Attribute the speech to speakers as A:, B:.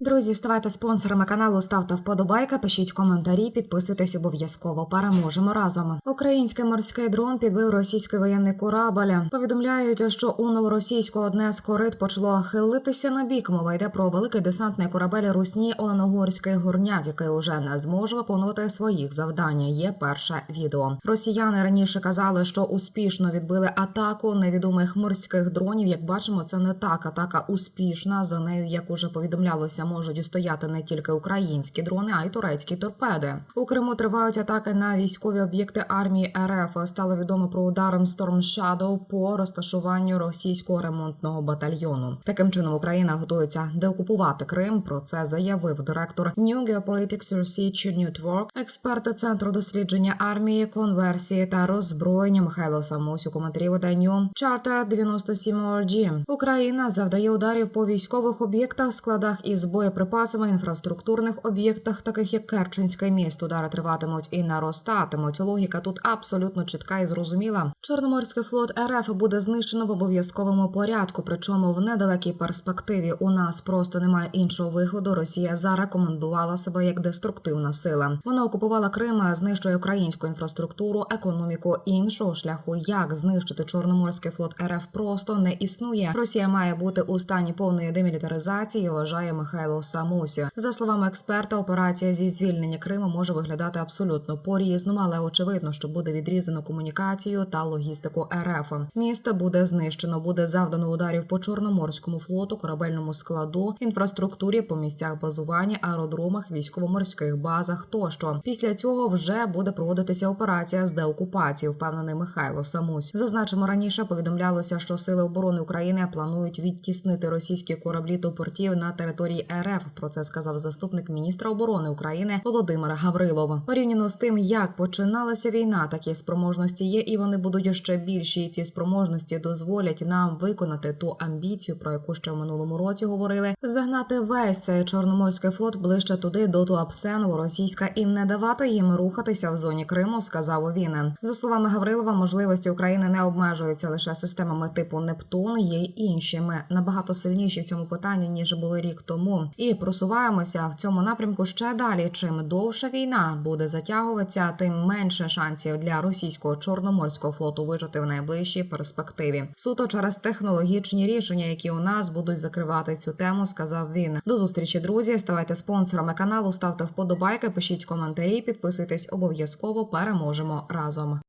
A: Друзі, ставайте спонсорами каналу, ставте вподобайки, пишіть коментарі, підписуйтесь обов'язково. Переможемо разом. Український морський дрон підбив російський воєнний корабль. Повідомляють, що у новоросійську одне з корит почало хилитися на бік. Мова йде про великий десантний корабель Русні Оленогорський горняк, який уже не зможе виконувати своїх завдань. Є перше відео. Росіяни раніше казали, що успішно відбили атаку невідомих морських дронів. Як бачимо, це не так. Атака успішна. За нею, як уже повідомлялося, можуть стояти не тільки українські дрони, а й турецькі торпеди. У Криму тривають атаки на військові об'єкти армії РФ. Стало відомо про удар Storm Shadow по розташуванню російського ремонтного батальйону. Таким чином Україна готується деокупувати Крим. Про це заявив директор New Geopolitics Research Network, експерт центру дослідження армії, конверсії та роззброєння Михайло Самось у коментарі виданню Charter 97 ORG. Україна завдає ударів по військових об'єктах, складах із боєприпасами, інфраструктурних об'єктах, таких як Керченське місто. Удари триватимуть і наростатимуть. Логіка тут абсолютно чітка і зрозуміла. Чорноморський флот РФ буде знищено в обов'язковому порядку. Причому в недалекій перспективі у нас просто немає іншого виходу. Росія зарекомендувала себе як деструктивна сила. Вона окупувала Крим, знищує українську інфраструктуру, економіку іншого шляху, як знищити Чорноморський флот РФ просто не існує. Росія має бути у стані повної демілітаризації. Вважає Михайло Самусі. За словами експерта, операція зі звільнення Криму може виглядати абсолютно по-різному, але очевидно, що буде відрізано комунікацію та логістику РФ. Місто буде знищено, буде завдано ударів по чорноморському флоту, корабельному складу, інфраструктурі по місцях базування, аеродромах, військово-морських базах тощо. Після цього вже буде проводитися операція з деокупації, впевнений Михайло Самусь. Зазначимо раніше повідомлялося, що сили оборони України планують відтіснити російські кораблі до портів на території РФ. Про це сказав заступник міністра оборони України Володимир Гаврилов. Порівняно з тим, як починалася війна, такі спроможності є, і вони будуть ще більші. І ці спроможності дозволять нам виконати ту амбіцію, про яку ще в минулому році говорили, загнати весь цей чорноморський флот ближче туди до Туапсену, російська, і не давати їм рухатися в зоні Криму, сказав він. За словами Гаврилова, можливості України не обмежуються лише системами типу Нептун. Є й інші. Ми набагато сильніші в цьому питанні ніж були рік тому, і просуваємося в цьому напрямку ще далі. Чим довша війна буде затягуватися, тим менше шансів для російського чорноморського флоту вижити в найближчій перспективі. Суто через технологічні рішення, які у нас будуть закривати цю тему, сказав він. До зустрічі, друзі. Ставайте спонсорами каналу, ставте вподобайки, пишіть коментарі, підписуйтесь обов'язково. Переможемо разом.